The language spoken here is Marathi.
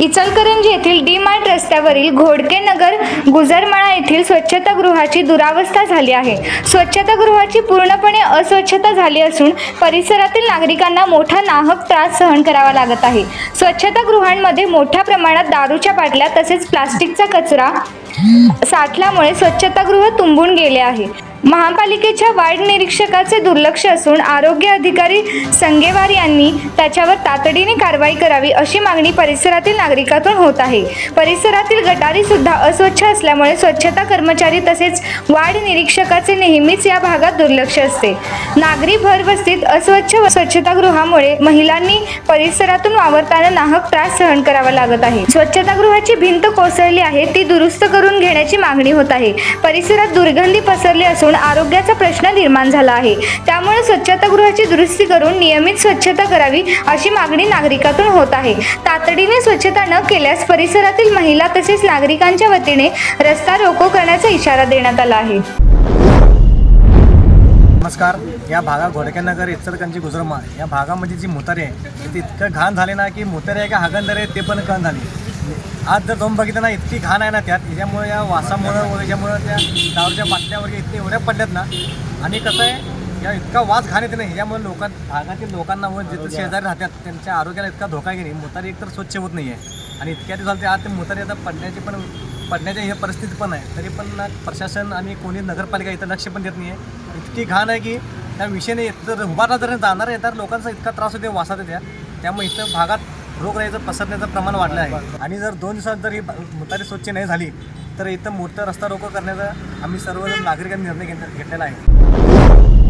इचलकरंजी येथील डी मार्ट रस्त्यावरील घोडके नगर गुजरमाळा येथील स्वच्छतागृहाची दुरावस्था झाली आहे. स्वच्छतागृहाची पूर्णपणे अस्वच्छता झाली असून परिसरातील नागरिकांना मोठा नाहक त्रास सहन करावा लागत आहे. स्वच्छतागृहांमध्ये मोठ्या प्रमाणात दारूच्या बाटल्या तसेच प्लास्टिकचा कचरा साठल्यामुळे स्वच्छतागृह तुंबून गेले आहे. महापालिकेच्या वार्ड निरीक्षकाचे दुर्लक्ष असून आरोग्य अधिकारी संगेवार यांनी त्याच्यावर तातडीने कारवाई करावी अशी मागणी परिसरातील नागरिकातून होत आहे. परिसरातील गटारी सुद्धा अस्वच्छ असल्यामुळे स्वच्छता कर्मचारी तसेच वार्ड निरीक्षकाचे नेहमीच या भागात दुर्लक्ष असते. नागरी भरवस्तीत अस्वच्छ स्वच्छतागृहामुळे महिलांनी परिसरातून वावरताना नाहक त्रास सहन करावा लागत आहे. स्वच्छतागृहाची भिंत कोसळली आहे ती दुरुस्त करून घेण्याची मागणी होत आहे. परिसरात दुर्गंधी पसरली असून आरोग्याचा प्रश्न निर्माण झाला आहे. त्यामुळे स्वच्छतागृहाची दुरुस्ती करून नियमित स्वच्छता करावी अशी मागणी नागरिकातून होत आहे. तातडीने स्वच्छता न केल्यास परिसरातील महिला तसेच नागरिकांच्या वतीने रस्ता रोको करण्याचा इशारा देण्यात आला आहे. नमस्कार. या भागा घोडक्यानगर इचलकरंजी गुजरमा या भागामध्ये जी मुतारी आहे ती इतकं घाण झाले ना की मुतारी आहे का हागंदर आहे ते पण घाण झाली. आज जर जाऊन बघितलं ना इतकी घाण आहे ना त्यात. त्याच्यामुळे या वासामुळं वगैरे याच्यामुळं त्या दारूच्या बाटल्या वगैरे इतके एवढ्या पडल्यात ना. आणि कसं आहे या इतका वास घाण येते ना ह्याच्यामुळे लोकां भागातील लोकांना व जिथं शेजारी राहतात त्यांच्या आरोग्याला इतका धोका आहे की नाही. मोतारी एकतर स्वच्छ होत नाही आहे आणि इतक्या दिवसाला ते आज ते मोतारी आता पडण्याची पण पडण्याची ही परिस्थिती पण आहे. तरी पण प्रशासन आणि कोणी नगरपालिका इथं लक्ष पण देत नाही आहे इतकी घाण आहे की त्या विषयाने जर उभारला जर जाणार आहे तर लोकांचा इतका त्रास होते वासात येत्या. त्यामुळे इथं भागात रोगराईचं पसरण्याचं प्रमाण वाढलं आहे. आणि जर दोन दिवसात जर ही मुतारी स्वच्छ नाही झाली तर इथं मोठं रस्ता रोको करण्याचा आम्ही सर्व नागरिकांनी निर्णय घेतलेला आहे.